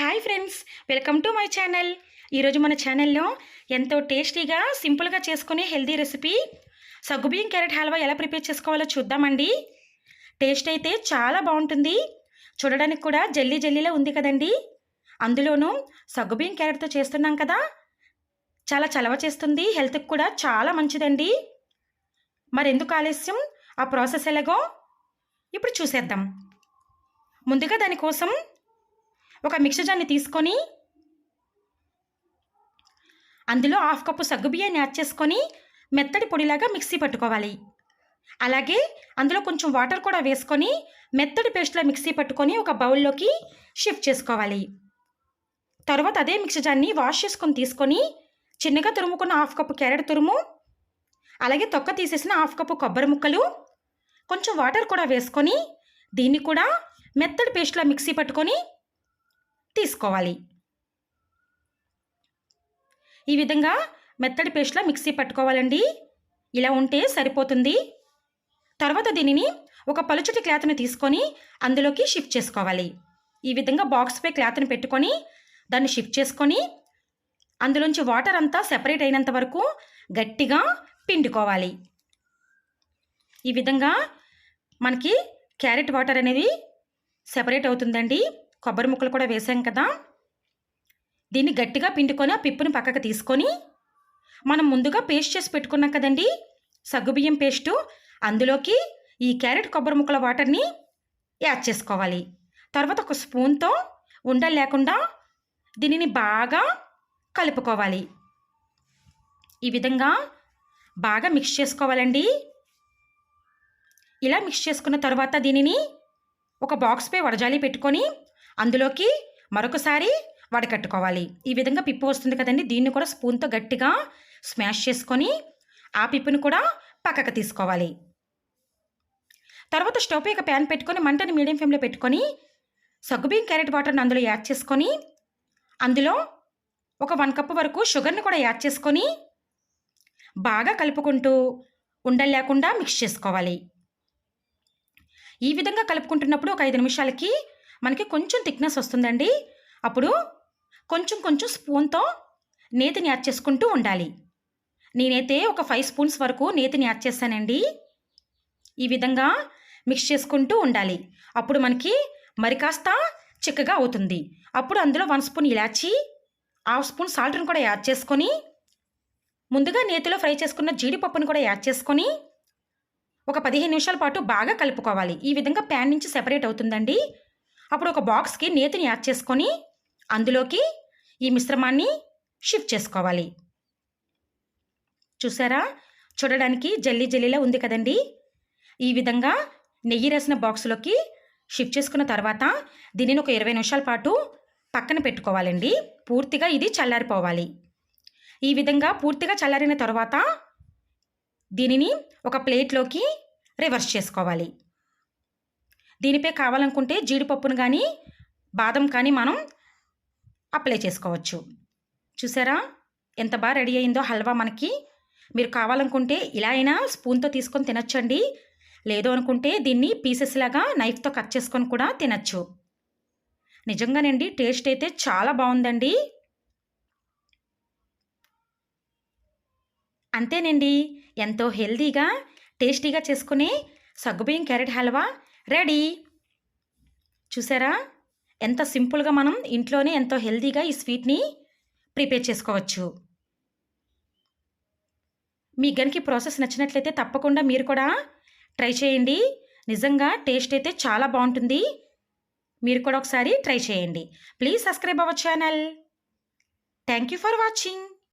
Hi friends welcome to my channel. ఈరోజు మన ఛానల్లో ఎంతో టేస్టీగా సింపుల్గా చేసుకునే హెల్దీ రెసిపీ సగ్గుబియ్యం క్యారెట్ హల్వా ఎలా ప్రిపేర్ చేసుకోవాలో చూద్దామండి. టేస్ట్ అయితే చాలా బాగుంటుంది. చూడడానికి కూడా జల్లీ జల్లీలో ఉంది కదండి. అందులోనూ సగ్గుబియ్యం క్యారెట్తో చేస్తున్నాం కదా. చాలా చలవ చేస్తుంది. హెల్త్కి కూడా చాలా మంచిదండి. మరెందుకు ఆలస్యం? ఆ ప్రాసెస్ ఎలాగో? ఇప్పుడు చూసేద్దాం. ముందుగా దానికోసం ఒక మిక్సర్ జార్ని తీసుకొని అందులో హాఫ్ కప్పు సగ్గుబియ్యాన్ని యాడ్ చేసుకొని మెత్తడి పొడిలాగా మిక్సీ పట్టుకోవాలి. అలాగే అందులో కొంచెం వాటర్ కూడా వేసుకొని మెత్తడి పేస్ట్లో మిక్సీ పట్టుకొని ఒక బౌల్లోకి షిఫ్ట్ చేసుకోవాలి. తర్వాత అదే మిక్సర్ జార్ని వాష్ చేసుకొని తీసుకొని చిన్నగా తురుముకున్న హాఫ్ కప్పు క్యారెట్ తురుము అలాగే తొక్క తీసేసిన హాఫ్ కప్పు కొబ్బరి ముక్కలు కొంచెం వాటర్ కూడా వేసుకొని దీన్ని కూడా మెత్తడి పేస్ట్లో మిక్సీ పట్టుకొని తీసుకోవాలి. ఈ విధంగా మెత్తడి పేస్ట్లా మిక్సీ పట్టుకోవాలండి. ఇలా ఉంటే సరిపోతుంది. తర్వాత దీనిని ఒక పలుచుటి క్లాత్ని తీసుకొని అందులోకి షిఫ్ట్ చేసుకోవాలి. ఈ విధంగా బాక్స్పై క్లాత్ని పెట్టుకొని దాన్ని షిఫ్ట్ చేసుకొని అందులోంచి వాటర్ అంతా సెపరేట్ అయినంత వరకు గట్టిగా పిండుకోవాలి. ఈ విధంగా మనకి క్యారెట్ వాటర్ అనేది సెపరేట్ అవుతుందండి. కొబ్బరి ముక్కలు కూడా వేసాం కదా. దీన్ని గట్టిగా పిండుకొని ఆ పిప్పుని పక్కకు తీసుకొని మనం ముందుగా పేస్ట్ చేసి పెట్టుకున్నాం కదండి. సగ్గుబియ్యం పేస్టు. అందులోకి ఈ క్యారెట్ కొబ్బరి ముక్కల వాటర్ని యాడ్ చేసుకోవాలి. తర్వాత ఒక స్పూన్తో ఉండలు లేకుండా దీనిని బాగా కలుపుకోవాలి. ఈ విధంగా బాగా మిక్స్ చేసుకోవాలండి. ఇలా మిక్స్ చేసుకున్న తర్వాత దీనిని ఒక బాక్స్పై వడజాలి పెట్టుకొని అందులోకి మరొకసారి వడకట్టుకోవాలి. ఈ విధంగా పిప్పు వస్తుంది కదండి. దీన్ని కూడా స్పూన్తో గట్టిగా స్మాష్ చేసుకొని ఆ పిప్పుని కూడా పక్కకు తీసుకోవాలి. తర్వాత స్టవ్ పై ఒక ప్యాన్ పెట్టుకొని మంటని మీడియం ఫ్లేమ్లో పెట్టుకొని సగ్గుబియ్యం క్యారెట్ వాటర్ని అందులో యాడ్ చేసుకొని అందులో ఒక వన్ కప్ వరకు షుగర్ని కూడా యాడ్ చేసుకొని బాగా కలుపుకుంటూ ఉండలు లేకుండా మిక్స్ చేసుకోవాలి. ఈ విధంగా కలుపుకుంటున్నప్పుడు ఒక ఐదు నిమిషాలకి మనకి కొంచెం థిక్నెస్ వస్తుందండి. అప్పుడు కొంచెం కొంచెం స్పూన్తో నేతిని యాడ్ చేసుకుంటూ ఉండాలి. నేనైతే ఒక ఫైవ్ స్పూన్స్ వరకు నేతిని యాడ్ చేశానండి ఈ విధంగా మిక్స్ చేసుకుంటూ ఉండాలి. అప్పుడు మనకి మరి కాస్త చిక్కగా అవుతుంది. అప్పుడు అందులో వన్ స్పూన్ ఇలాచి హాఫ్ స్పూన్ సాల్ట్ని కూడా యాడ్ చేసుకొని ముందుగా నేతిలో ఫ్రై చేసుకున్న జీడిపప్పును కూడా యాడ్ చేసుకొని ఒక పదిహేను నిమిషాల పాటు బాగా కలుపుకోవాలి. ఈ విధంగా ప్యాన్ నుంచి సెపరేట్ అవుతుందండి. అప్పుడు ఒక బాక్స్కి నేతిని యాడ్ చేసుకొని అందులోకి ఈ మిశ్రమాన్ని షిఫ్ట్ చేసుకోవాలి. చూసారా? చూడడానికి జల్లీ జల్లీలా ఉంది కదండి? ఈ విధంగా నెయ్యి రాసిన బాక్స్లోకి షిఫ్ట్ చేసుకున్న తర్వాత దీనిని ఒక ఇరవై నిమిషాల పాటు పక్కన పెట్టుకోవాలండి. పూర్తిగా ఇది చల్లారిపోవాలి. ఈ విధంగా పూర్తిగా చల్లారిన తర్వాత దీనిని ఒక ప్లేట్లోకి రివర్స్ చేసుకోవాలి. దీనిపై కావాలనుకుంటే జీడిపప్పును కానీ బాదం కానీ మనం అప్లై చేసుకోవచ్చు. చూసారా? ఎంత బాగా రెడీ అయిందో హల్వా మనకి. మీరు కావాలనుకుంటే ఇలా అయినా స్పూన్తో తీసుకొని తినచ్చండి. లేదు అనుకుంటే దీన్ని పీసెస్ లాగా నైఫ్తో కట్ చేసుకొని కూడా తినచ్చు. నిజంగానండి టేస్ట్ అయితే చాలా బాగుందండి. అంతేనండి. ఎంతో హెల్దీగా టేస్టీగా చేసుకునే సగ్గుబియ్యం క్యారెట్ హల్వా? రెడీ. చూసారా? ఎంత సింపుల్గా మనం ఇంట్లోనే ఎంతో హెల్దీగా ఈ స్వీట్ని ప్రిపేర్ చేసుకోవచ్చు. మీ గనికి ప్రాసెస్ నచ్చినట్లయితే తప్పకుండా మీరు కూడా ట్రై చేయండి. నిజంగా టేస్ట్ అయితే చాలా బాగుంటుంది. మీరు కూడా ఒకసారి ట్రై చేయండి. Please subscribe our channel. Thank you for watching.